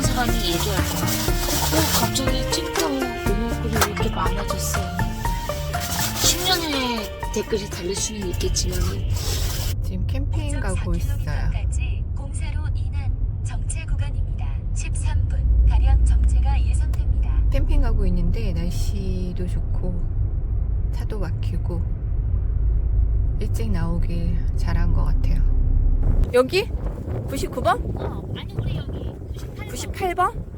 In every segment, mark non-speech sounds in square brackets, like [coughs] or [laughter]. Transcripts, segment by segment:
어떤 사람이 얘기할 거야. 어, 갑자기 얼굴이 왜 이렇게 많아졌어. 10년 후에 댓글이 달릴 수는 있겠지만 지금 캠핑 가고 있어요. 까지 공사로 인한 정체 구간입니다. 13분 가량 정체가 예상됩니다. 캠핑 가고 있는데 날씨도 좋고 차도 막히고 일찍 나오길 잘한 것 같아요. 여기? 99번? 어, 아니 우리 여기 98번.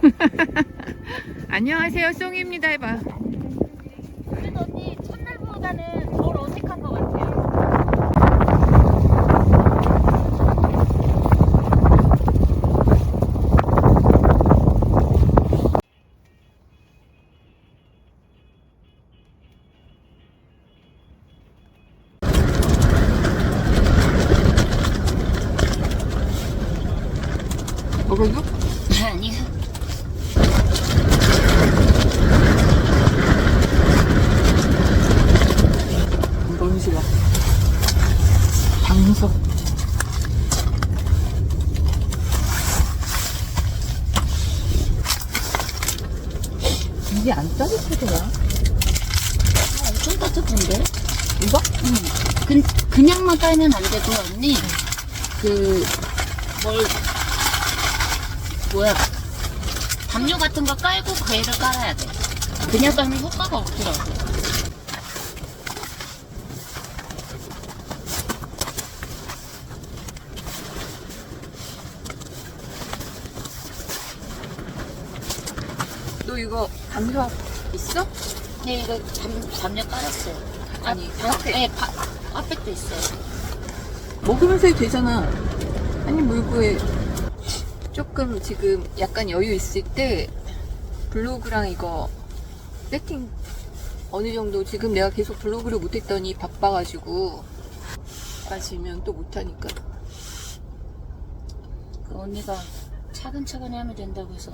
[laughs] 안녕하세요, 송입니다. 해봐. 그래도 언니 첫날보다는 덜 어색한 것 같아요. 먹어요? 아니요. 너무 싫어. 방석. 이게 안 따뜻하더라. 엄청 따뜻한데? 이거? 응. 그, 그냥만 깔면 안 되고, 언니. 그, 뭘, 뭐야. 담요 같은 거 깔고 괴를 깔아야 돼. 그냥 깔면 효과가 없더라고. 너 이거 방석 있어? 네, 이거 담, 담요 깔았어요. 아니, 바, 앞에. 네, 바, 앞에도 있어요. 먹으면서 해도 되잖아. 아니, 물구에 조금 지금 약간 여유 있을 때 블로그랑 이거 세팅 어느 정도 지금 내가 계속 블로그를 못했더니 바빠가지고 빠지면 또 못하니까. 그 언니가 차근차근히 하면 된다고 해서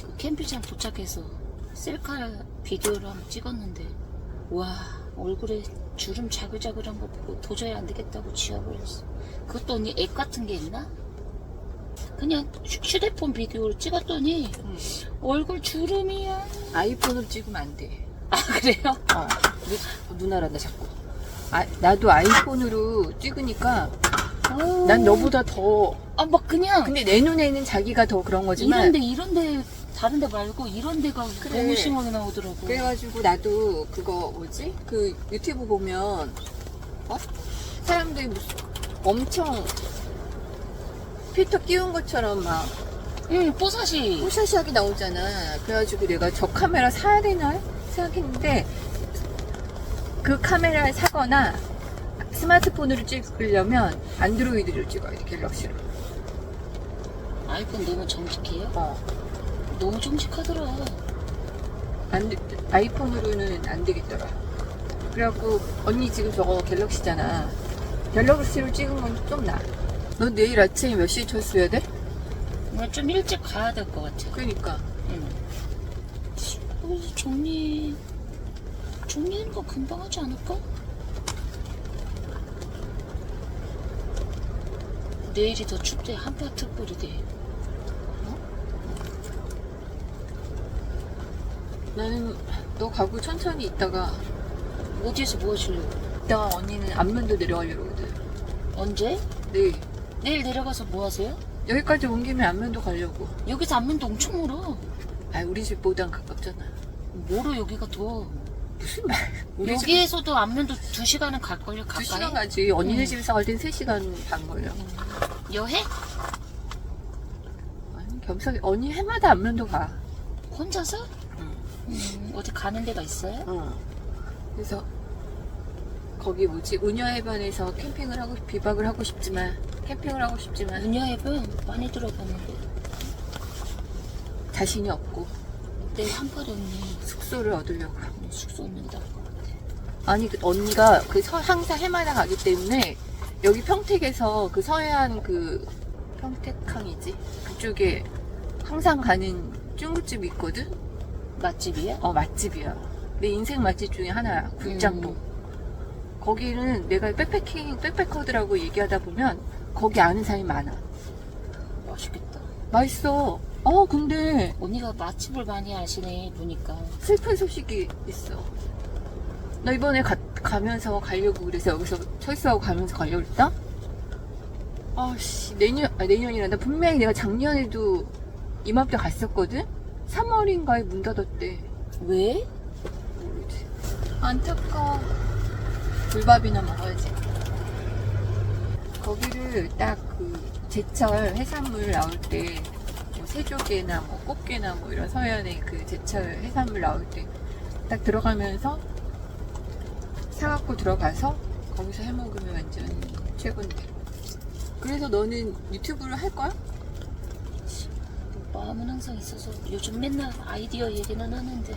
그 캠핑장 도착해서 셀카 비디오를 한번 찍었는데 와 얼굴에 주름 자글자글한 거 보고 도저히 안 되겠다고 지워버렸어 그것도 언니 앱 같은 게 있나? 그냥 휴- 휴대폰 비디오를 찍었더니 응. 얼굴 주름이야 아이폰으로 찍으면 안 돼. 아 그래요? 어, 누, 누나란다 자꾸. 아, 나도 아이폰으로 찍으니까 오. 난 너보다 더 아, 막 그냥 근데 내 눈에는 자기가 더 그런 거지만 이런데 이런데 다른 데 말고 이런 데가 그래. 너무 심하게 나오더라고. 그래가지고 나도 그거 뭐지 그 유튜브 보면 어 사람들이 무슨 엄청 필터 끼운 것처럼 막 응, 뽀사시. 뽀샤시하게 나오잖아 그래가지고 내가 저 카메라 사야 되나 생각했는데 그 카메라를 사거나 스마트폰으로 찍으려면 안드로이드를 찍어야 돼 갤럭시로 아이폰 너무 정직해요? 어 너무 정직하더라. 안, 돼- 아이폰으로는 안 되겠더라. 그래갖고 언니 지금 저거 갤럭시잖아. 갤럭시로 찍은 건 좀 나. 너 내일 아침에 몇 시에 철수해야 돼? 오늘 좀 일찍 가야 될 것 같아. 그러니까. 응. 어, 정리, 정리하는 거 금방 하지 않을까? 내일이 더 춥대. 한파 특보리대. 나는 너 가고 천천히 있다가 어디에서 뭐 하시려고? 이따가 언니는 안면도 내려가려고 그러거든. 언제? 내일 내일 내려가서 뭐 하세요? 여기까지 온 김에 안면도 가려고. 여기서 안면도 엄청 멀어. 아 우리 집보단 가깝잖아. 멀어 여기가 더. 무슨 말? 우리 집 여기에서도 안면도 두 시간은 갈 걸요 두 가까이. 시간 가지. 언니네 응. 집에서 갈땐세 시간 반 걸려. 여행? 아니 겸사겸 언니 해마다 안면도 가. 혼자서? 응. 음, 어디 가는 데가 있어요? 어. 그래서 거기 뭐지 운여해변에서 캠핑을 하고 비박을 하고 싶지만 캠핑을 하고 싶지만 은여앱은 많이 들어봤는데 자신이 없고 내일 한파리 언니 숙소를 얻으려고. 숙소 없는다 아니 그 언니가 그 서, 항상 해마다 가기 때문에 여기 평택에서 그 서해안 그 평택항이지 그쪽에 항상 가는 중국집이 있거든. 맛집이야? 어 맛집이야. 내 인생 맛집 중에 하나야. 굴장동. 거기는 내가 백패킹 백패커들하고 얘기하다 보면 거기 아는 사람이 많아. 맛있겠다 맛있어. 어, 근데 언니가 맛집을 많이 아시네 보니까 슬픈 소식이 있어. 나 이번에 가, 가면서 가려고 그래서 여기서 철수하고 가면서 가려고 했다? 아씨, 내년, 아, 내년이란다. 분명히 내가 작년에도 이맘때 갔었거든? 3월인가에 문 닫았대. 왜? 모르지. 안타까워. 불밥이나 먹어야지. 거기를 딱 그 제철 해산물 나올 때, 뭐 새조개나 뭐 꽃게나 뭐 이런 서해안의 그 제철 해산물 나올 때 딱 들어가면서 사갖고 들어가서 거기서 해 먹으면 완전 최고인데. 그래서 너는 유튜브를 할 거야? 마음은 항상 있어서 요즘 맨날 아이디어 얘기는 하는데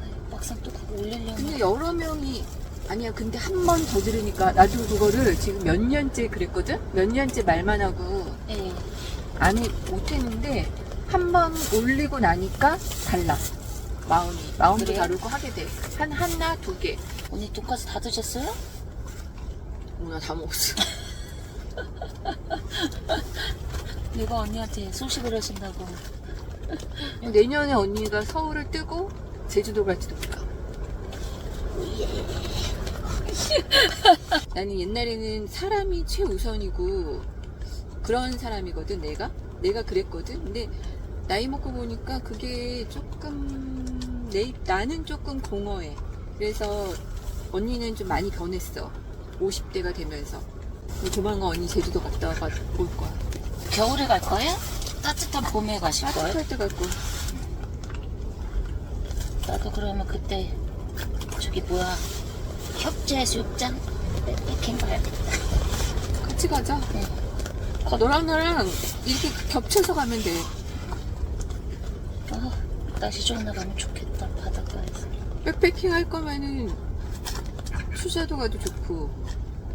아유, 막상 또 그거 올리려면 근데 여러 명이 아니야 근데 한 번 더 들으니까 나도 그거를 지금 몇 년째 그랬거든 몇 년째 말만 하고 예. 안 해, 못했는데 한 번 올리고 나니까 달라 마음이 마음도 그래요? 다르고 하게 돼한 하나 두개 언니 돈까스 다 드셨어요? 오나 다 먹었어 [laughs] 내가 언니한테 소식을 하신다고. [laughs] 내년에 언니가 서울을 뜨고 제주도 갈지도 몰라. 나는 옛날에는 사람이 최우선이고 그런 사람이거든 내가? 내가 그랬거든. 근데 나이 먹고 보니까 그게 조금 내 나는 조금 공허해. 그래서 언니는 좀 많이 변했어. 50대가 되면서. 조만간 언니 제주도 갔다 와가 올 거야 겨울에 갈 거예요? 따뜻한 봄에 가실 거예요? 따뜻할 때갈 거야 나도 그러면 그때 저기 뭐야 협재 수욕장? 백패킹 가야겠다 같이 가자. 응. 어, 너랑 나랑 이렇게 겹쳐서 가면 돼. 아, 날씨 좋은 날 가면 좋겠다 바닷가에서. 백패킹 할 거면은 수자도 가도 좋고. 음,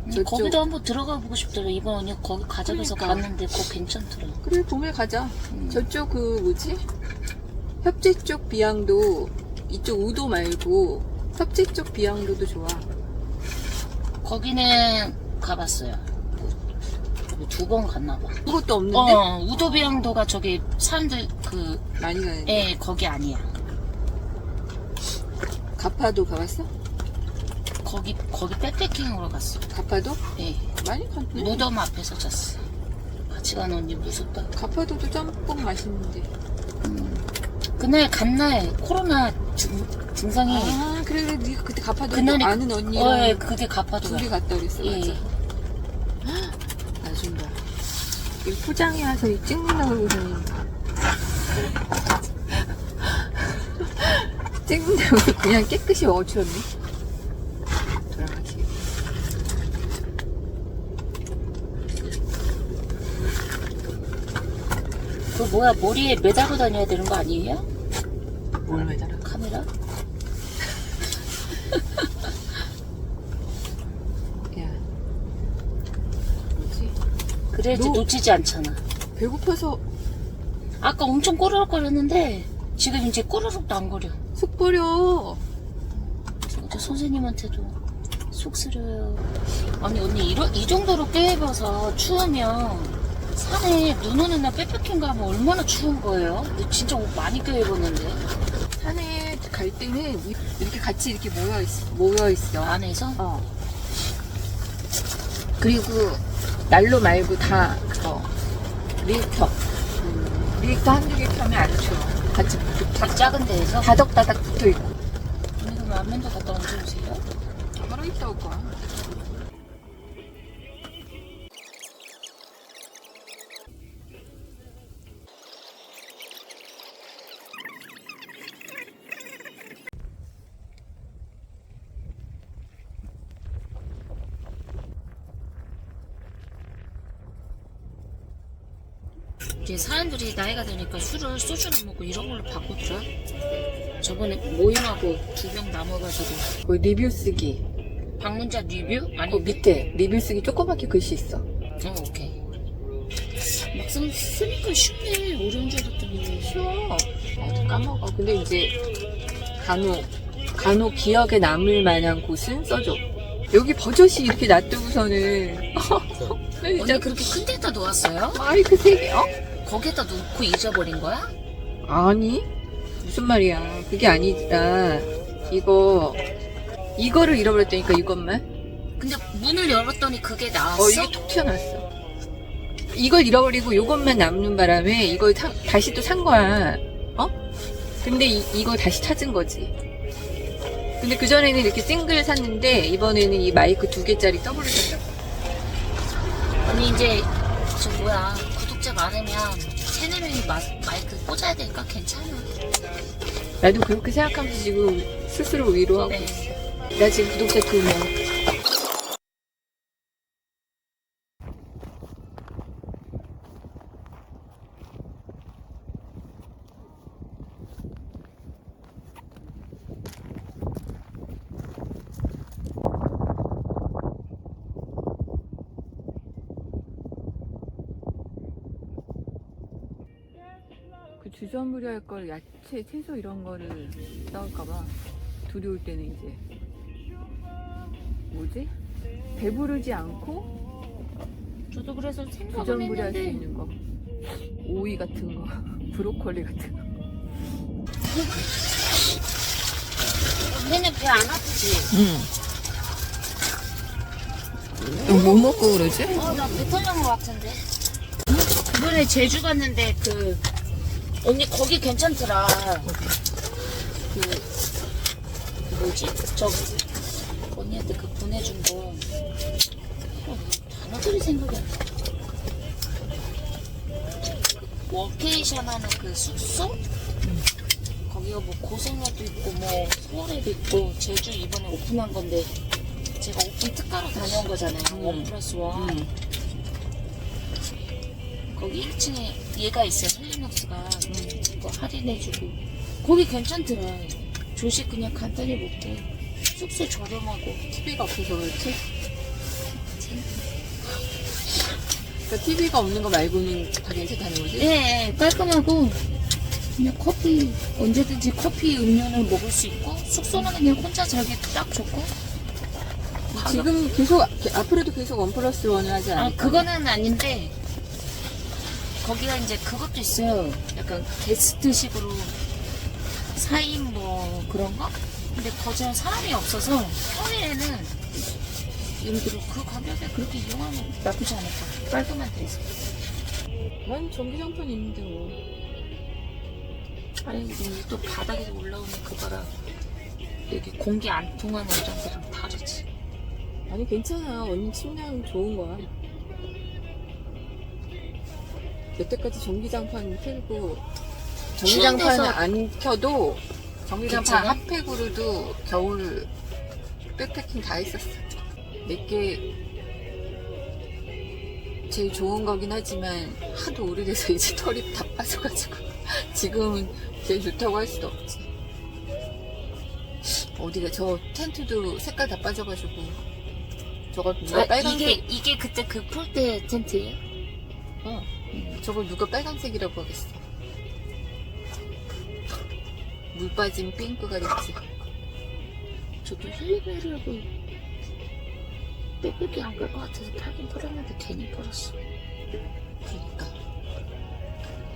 저쪽- 거기도 한번 들어가 보고 싶더라. 이번 언니 거기 가자 그래서 그러니까. 갔는데 그거 괜찮더라. 그래 봄에 가자. 음. 저쪽 그 뭐지? 협재 쪽 비양도 이쪽 우도 말고 협재 쪽 비양도도 좋아. 거기는 가봤어요. 두 번 갔나 봐. 그것도 없는데? 어, 우도 비양도가 저기 사람들 그, 많이 가는데 에, 거기 아니야. 가파도 가봤어? 거기 거기 백패킹으로 갔어. 가파도? 예. 많이 갔네. 무덤 앞에서 잤어. 같이 간 언니 무섭다. 가파도도 짬뽕 맛있는데. 그날 간날 코로나 증, 증상이 아, 그래, 그래. 네가 그때 가파도 그날이 아는 언니랑 어, 예, 그게 갚아도 둘이 갔다 그랬어. 예. 맞아. 나중에 이 포장해 와서 이 찍는다고 그러더니 [laughs] 찍는다고 그냥 깨끗이 먹어치웠네. 돌아가지. 그 뭐야 머리에 매달고 다녀야 되는 거 아니에요? 뭘 매달아? 카메라? [laughs] 야. 뭐지? 그래야지 너- 놓치지 않잖아. 배고파서 아까 엄청 꼬르륵거렸는데 지금 이제 꼬르륵도 안 거려. 속 버려. 어제 선생님한테도 속 쓰려요. 아니 언니 이러, 이 정도로 껴입어서 추우면 산에 눈 오는 날 백패킹 가면 얼마나 추운 거예요? 근데 진짜 옷 많이 껴입었는데 산에 갈 때는 이렇게 같이 이렇게 모여 있어. 모여 있어. 안에서 어. 그리고 난로 말고 다 그거 리액터 리액터 한두 개 켜면 안 추워 같이 다 작은 데에서 다닥다닥 붙어 있고 언니 그럼 안면도 갔다 언제 오세요? 하루 있다 올 거야 이제 사람들이 나이가 드니까 술을 소주를 먹고 이런 걸로 바꾸더라. 저번에 모임하고 두 병 남아가지고 그 리뷰 쓰기 방문자 리뷰? 아니 그 밑에 리뷰 쓰기 조그맣게 글씨 있어 어 오케이. 막상 쓰니까 쉽네. 어려운 줄 알았더니 쉬워 어, 까먹어 근데 이제 간혹 간혹 기억에 남을 만한 곳은 써줘 여기 버젓이 이렇게 놔두고서는 나 진짜 언니 그렇게 큰 데다 놓았어요? 마이크 세 개 어? 거기에다 놓고 잊어버린 거야? 아니 무슨 말이야. 그게 아니라 이거 이거를 잃어버렸다니까 이것만? 근데 문을 열었더니 그게 나왔어? 어 이게 톡 튀어나왔어. 이걸 잃어버리고 이것만 남는 바람에 이걸 사- 다시 또 산 거야. 어? 근데 이, 이거 다시 찾은 거지. 근데 그전에는 이렇게 싱글 샀는데 이번에는 이 마이크 두 개짜리 더블을 샀다고 언니 이제 저 뭐야 구독자 많으면 세네 명이 마, 마이크 꽂아야 되니까 괜찮아. 나도 그렇게 생각하면서 지금 스스로 위로하고 네. 있어 나 지금 구독자 두 명 그 주전부리 할 걸 야채, 채소 이런 거를 싸울까봐 두려울 때는 이제 뭐지? 배부르지 않고 저도 그래서 생각은 주전부리 할 수 했는데 있는 거 오이 같은 거 [laughs] 브로콜리 같은 거 언니는 배 안 아프지? 응. 뭐 먹고 그러지? 어, 나 배탈 난것 같은데. 그번에 제주 갔는데 그 언니 거기 괜찮더라. 그, 그 뭐지? 저 언니한테 그 보내준 거 어, 단어들이 생각이 안 나. 그 워케이션 하는 그 숙소? 거기가 뭐 고성에도 있고 뭐 서울에도 있고 제주 이번에 오픈한 건데 제가 오픈 특가로 다녀온 거잖아요. 음. 원 플러스 원. 응. 거기 1층에 얘가 있어요. 헬리녹스가 그거 할인해주고. 거기 괜찮더라. 조식 그냥 간단히 먹고 숙소 저렴하고. TV가 없어서 그렇지? 그러니까 TV가 없는 거 말고는 다 괜찮다는 거지? 예, 깔끔하고. 그냥 커피. 언제든지 커피 음료는 먹을 수 있고 숙소는 그냥 혼자 자기 딱 좋고. 지금 계속 앞으로도 계속 원 플러스 원을 하지 아 않을까? 그거는 아닌데 거기가 이제 그것도 있어요. 약간 게스트식으로 4인 뭐 그런 거? 근데 거제는 사람이 없어서 평일에는 예를 들어 그 가격에 그렇게 이용하면 나쁘지 않을 까. 깔끔한 데서. 난 전기장판 있는데 뭐. 아니 근데 또 바닥에서 올라오는 그 바람 여기 공기 안 통하는 데랑 다르지. 아니 괜찮아. 언니 침낭 좋은 거야. 여태까지 전기장판 틀고 전기장판 추운데서- 안 켜도 전기장판 괜찮아? 핫팩으로도 겨울 백패킹 다 했었어. 내게 제일 좋은 거긴 하지만 하도 오래돼서 [laughs] 이제 털이 다 빠져가지고 지금은 제일 좋다고 할 수도 없지. 어디가 저 텐트도 색깔 다 빠져가지고 저거 누가 아, 빨간색 이게 이게 그때 그 폴대 텐트예요? 어. 저걸 누가 빨간색이라고 하겠어. 물 빠진 핑크가 됐지. 저도 힐베르고 빼빼기 안갈것 같아서 팔긴 팔았는데 괜히 팔았어. 그러니까.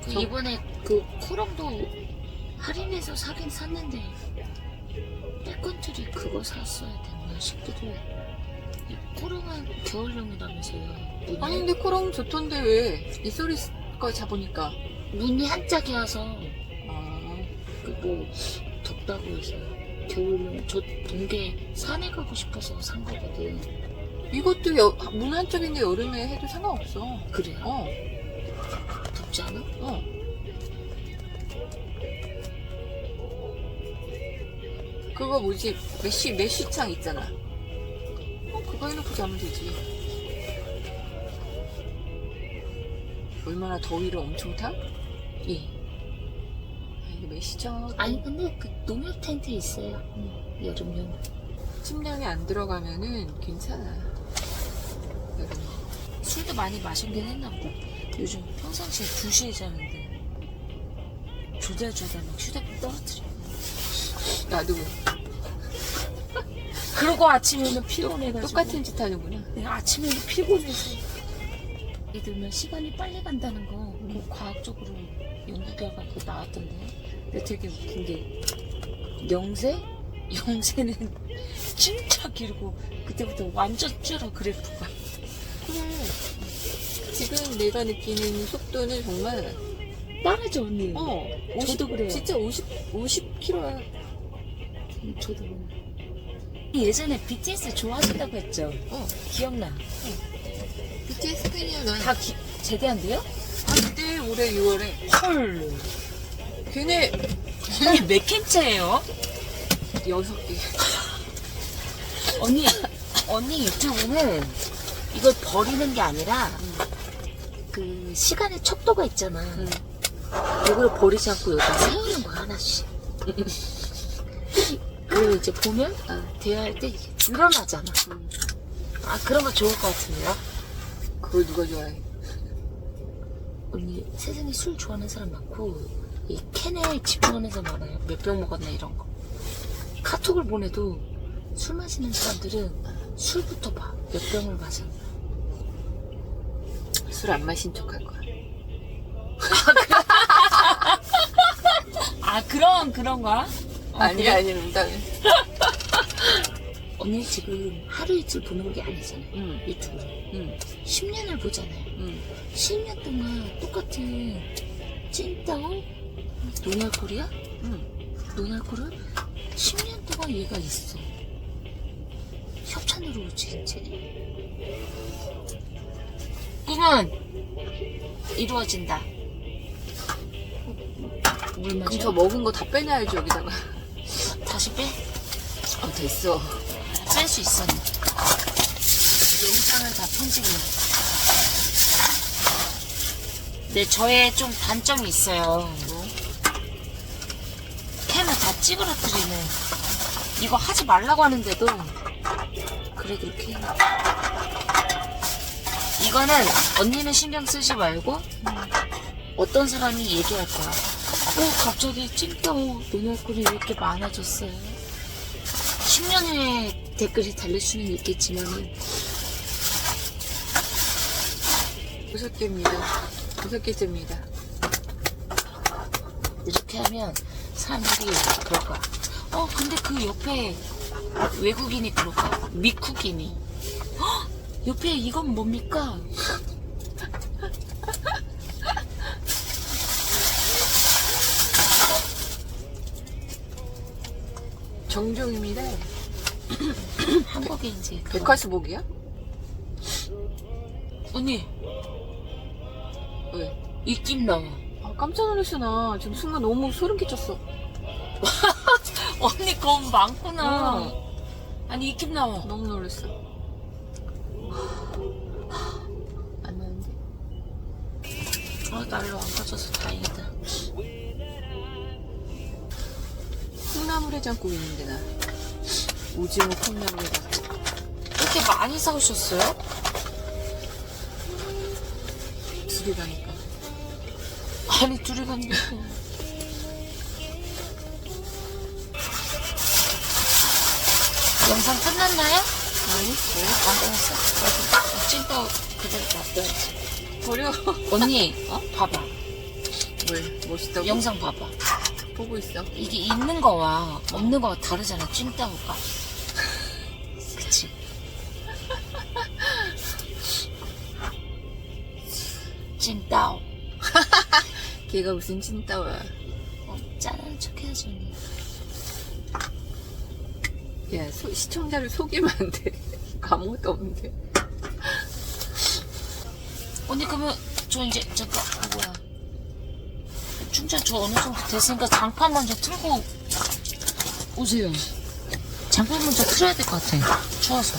그 저- 이번에 그 코롱도 할인해서 사긴 샀는데 백건트리 그거 샀어야 됐나 싶기도 해. 이 코롱은 겨울용이라면서요. 아니 근데 코롱 좋던데 왜? 이 소리 거 잡으니까. 문이 한짝이어서 아. 그뭐 덥다고 해서 겨울용 저 동계 산에 가고 싶어서 산 거거든. 이것도 여, 문 한쪽인데 여름에 해도 상관없어. 그래요? 어. 덥지 않아? 어. 그거 뭐지? 메쉬, 메쉬창 있잖아. 어, 그거 해놓고 자면 되지. 얼마나 더위를 엄청 타? 예. 아, 이게 메쉬창. 아니 근데 그 농협 텐트 있어요. 여름용. 침낭에 안 들어가면은 괜찮아. 여름에. 술도 많이 마시긴 했나 보다. 요즘 평상시에 2시에 자는데 조잘조잘 막 휴대폰 떨어뜨려. 나도 그러고 아침에는 피곤해가지고 똑같은 짓 하는구나. 네, 아침에는 피곤해서 이 들면 시간이 빨리 간다는 거 그거 과학적으로 연구 결과 그 나왔던데 근데 되게 웃긴 게 영세? [laughs] 영세는 진짜 길고 그때부터 완전 줄어 그래프가 그래. 지금 내가 느끼는 속도는 정말, 빠르죠 언니 어, 저도 그래요 진짜 50, 50km야. 저도 그래요. 예전에 BTS 좋아하신다고 했죠? 어. 기억나 BTS 팬이야, 난. 다 기, 제대한데요? 그때 올해 6월에. 헐 걔네 언니 몇 캔째예요? 6개. 언니 언니 유튜브는 이걸 버리는 게 아니라 그 시간의 척도가 있잖아 응. 이걸 버리지 않고 여기다 세우는 거야 하나씩 [laughs] 그리고 이제 보면 응. 대화할 때 이게 늘어나잖아 응. 아 그런 거 좋을 것 같은데요? 그걸 누가 좋아해? 언니 세상에 술 좋아하는 사람 많고 이 캔에 집중하는 사람 많아요 몇 병 먹었나 이런 거 카톡을 보내도 술 마시는 사람들은 술부터 봐 몇 병을 마셨나 술 안 마신 척 할 거야. 아 그런 그런 거야? 아니, 아니, 농담해. [laughs] 언니 지금 하루 이틀 보는 게 아니잖아요 응, 유튜브를 응, 10년을 보잖아요 응. 10년 동안 똑같은 찐따오 노날콜이야? 응. 노날콜은 10년 동안 얘가 있어 협찬으로 오지 이제 꿈은 이루어진다 물 그럼 마셔 저 먹은 거 다 빼놔야지, 여기다가. 다시 빼? 어, 됐어. 뺄수 있어. 영상은 다 편집을 네 저의 좀 단점이 있어요. 뭐? 캠을 다 찌그러뜨리네. 이거 하지 말라고 하는데도 그래도 이렇게 해. 이거는 언니는 신경 쓰지 말고 어떤 사람이 얘기할 거야. 어 갑자기 찐따오 노날콜이 왜 이렇게 많아졌어요? 10년 후에 댓글이 달릴 수는 있겠지만은 여섯 개입니다. 여섯 개째입니다. 이렇게 하면 사람들이 그럴 거야 어 근데 그그 옆에 외국인이 들어가. 미국인이. 헉! 옆에 이건 뭡니까? [laughs] 정종입니다. [coughs] 한국에 이제 그거. 백화수복이야? 언니 왜? 입김 나와. 아, 깜짝 놀랐어 나 지금 순간 너무 소름 끼쳤어. [laughs] 언니 겁 많구나. 어. 아니 입김 나와. 너무 놀랐어. 안 나는데? 아 날로 안 가져서 다행이다. 콩나물 해장국 있는데 나. 오징어 콩나물 해장국. 이렇게 많이 사오셨어요? 둘이 가니까. 아니 둘이 갔는데. 영상 끝났나요? 아니 왜? 안 끝났어. 찐또 그대로 놔둬야지. 버려. 언니, [laughs] 어? 봐봐. 왜? 멋있다고? 영상 봐봐. 보고 있어. 이게 있는 거와 없는 거가 다르잖아, 찐따오가. 걔가 무슨 찐따와. 어, 짠하는 척 해야지, 언니. 야, 소- 시청자를 속이면 안 돼. [laughs] 아무것도 없는데. 언니, 그러면 저 이제, 잠깐, 뭐야. 충전 저 어느 정도 됐으니까 장판 먼저 틀고 오세요. 장판 먼저 틀어야 될 것 같아. 추워서.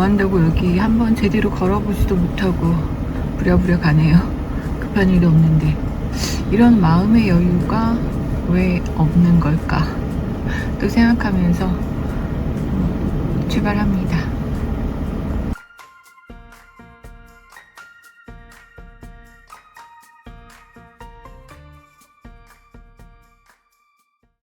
뭐 한다고 여기 한번 제대로 걸어보지도 못하고 부랴부랴 가네요. 급한 일이 없는데. 이런 마음의 여유가 왜 없는 걸까? 또 생각하면서 음, 출발합니다.